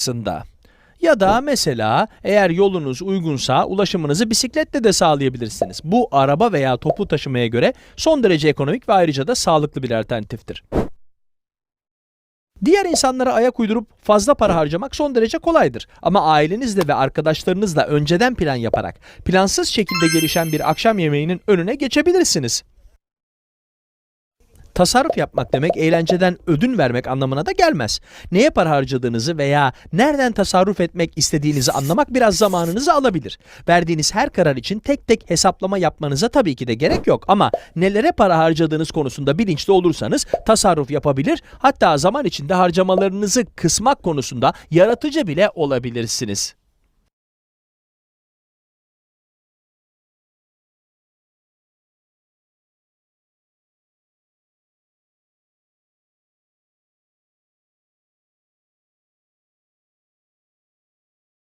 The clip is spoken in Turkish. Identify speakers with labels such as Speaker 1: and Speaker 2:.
Speaker 1: aslında. Ya da mesela eğer yolunuz uygunsa ulaşımınızı bisikletle de sağlayabilirsiniz. Bu araba veya toplu taşımaya göre son derece ekonomik ve ayrıca da sağlıklı bir alternatiftir. Diğer insanlara ayak uydurup fazla para harcamak son derece kolaydır. Ama ailenizle ve arkadaşlarınızla önceden plan yaparak plansız şekilde gelişen bir akşam yemeğinin önüne geçebilirsiniz. Tasarruf yapmak demek eğlenceden ödün vermek anlamına da gelmez. Neye para harcadığınızı veya nereden tasarruf etmek istediğinizi anlamak biraz zamanınızı alabilir. Verdiğiniz her karar için tek tek hesaplama yapmanıza tabii ki de gerek yok ama nelere para harcadığınız konusunda bilinçli olursanız tasarruf yapabilir hatta zaman içinde harcamalarınızı kısmak konusunda yaratıcı bile olabilirsiniz.